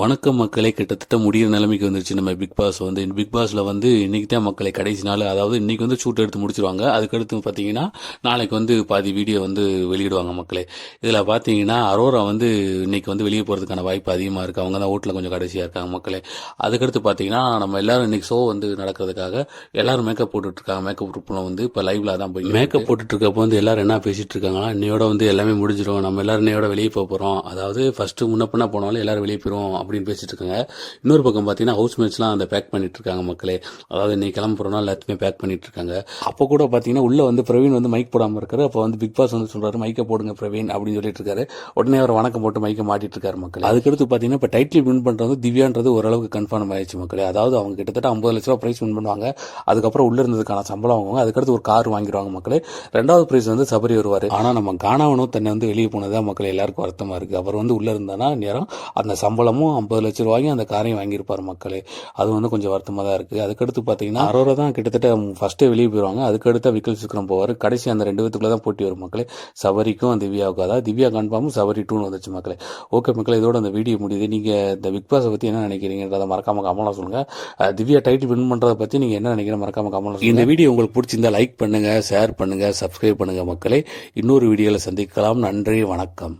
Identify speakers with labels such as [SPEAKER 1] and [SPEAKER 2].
[SPEAKER 1] வணக்கம் மக்களே. கிட்டத்தட்ட முடியிற நிலைமைக்கு வந்துருச்சு. நம்ம பிக் பாஸ் வந்து பிக் பாஸில் வந்து இன்றைக்கி தான் மக்களை கடைசி நாள். அதாவது இன்னைக்கு வந்து ஷூட் எடுத்து முடிச்சிருவாங்க. அதுக்கடுத்து பார்த்தீங்கன்னா நாளைக்கு வந்து பாதி வீடியோ வந்து வெளியிடுவாங்க மக்களே. இதில் பார்த்தீங்கன்னா அரோரா வந்து இன்னைக்கு வந்து வெளியே போகிறதுக்கான வாய்ப்பு அதிகமாக இருக்குது அவங்க தான் ஓட்டில் கொஞ்சம் கடைசியாக இருக்காங்க மக்களே. அதுக்கடுத்து பார்த்தீங்கன்னா நம்ம எல்லாரும் இன்றைக்கி ஷோ வந்து நடக்கிறதுக்காக எல்லாரும் மேக்கப் போட்டுட்டு இருக்காங்க. மேக்கப் குரூப்ல வந்து இப்போ லைவில் தான் போய் மேக்கப் போட்டுட்ருக்கப்போ வந்து எல்லோரும் என்ன பேசிகிட்டு இருக்காங்கன்னா இன்னையோட வந்து எல்லாமே முடிஞ்சிடும் நம்ம எல்லாரும் இன்னையோட வெளியே போக போகிறோம் அதாவது ஃபஸ்ட்டு முன்ன பண்ண போனாலும் எல்லாரும் வெளியே போயிடும் அப்படின்னு பேசிட்டு இருக்காங்க இன்னொரு பக்கம் பார்த்தீங்கன்னா ஹவுஸ் மேட்ஸ்லாம் அந்த பேக் பண்ணிட்டு இருக்காங்க மக்களே. அதாவது இன்னைக்கு கிளம்ப போறோம்னா எல்லாத்தையுமே பேக் பண்ணிட்டு இருக்காங்க அப்போ கூட பார்த்தீங்கன்னா உள்ள வந்து பிரவீன் வந்து மைக் போடாமல் இருக்காரு. அப்போ வந்து பிக் பாஸ் வந்து சொல்றாரு மைக்கை போடுங்க பிரவீன் அப்படின்னு சொல்லிட்டு இருக்காரு. உடனே அவர் வணக்கம் போட்டு மைக்கை மாட்டிட்டு இருக்காரு மக்கள். அதுக்கடுத்து பார்த்தீங்கன்னா இப்போ டைட்டில் வின் பண்றது திவ்யான்றது ஓரளவுக்கு கன்ஃபார்ம் ஆயிடுச்சு மக்களே. அதாவது அவங்க கிட்டத்தட்ட ஐம்பது லட்ச ரூபா ப்ரைஸ் வின் பண்ணுவாங்க. அதுக்கப்புறம் உள்ள இருந்ததுக்கான சம்பளம் வாங்குவாங்க. அதுக்கடுத்து ஒரு கார் வாங்கிடுவாங்க மக்களே. ரெண்டாவது ப்ரைஸ் வந்து சபரி வருவார். ஆனால் நம்ம காணாவனும் தன்னை வந்து வெளியே போனதான் மக்கள் எல்லாருக்கும் அர்த்தமாக இருக்கு. அவர் வந்து உள்ள இருந்தானா நேரம் அந்த சம்பளமும் ஐம்பது லட்ச ரூபாயும் அந்த காரையும் வாங்கியிருப்பார் மக்களே. அது வந்து கொஞ்சம் வருத்தமாக தான் இருக்குது அதுக்கடுத்து பார்த்தீங்கன்னா அரோரா தான் கிட்டத்தட்ட ஃபஸ்ட்டே வெளியே போயிருவாங்க. அதுக்கடுத்து விக்கல் சிக்கரம் போவார். கடைசி அந்த ரெண்டு பேத்துக்குள்ள தான் போட்டி வரும் மக்களே. சபரிக்கும் திவ்யாவுக்கும் அதாவது திவ்யா கன்ஃபார்மும் சபரி டூன்னு வந்துச்சு மக்களே. ஓகே மக்களே இதோட அந்த வீடியோ முடியுது. நீங்கள் இந்த பிக் பாஸை பற்றி என்ன நினைக்கிறீங்கன்றத மறக்காம கமலா சொல்லுங்கள் திவ்யா டைட்டில் வின் பண்ணுறதை பற்றி நீங்கள் என்ன நினைக்கிறீங்க மறக்காம கமலா இந்த வீடியோ உங்களுக்கு பிடிச்சிருந்தா லைக் பண்ணுங்கள் ஷேர் பண்ணுங்கள் சப்ஸ்கிரைப் பண்ணுங்கள் மக்களே. இன்னொரு வீடியோவில் சந்திக்கலாம். நன்றி வணக்கம்.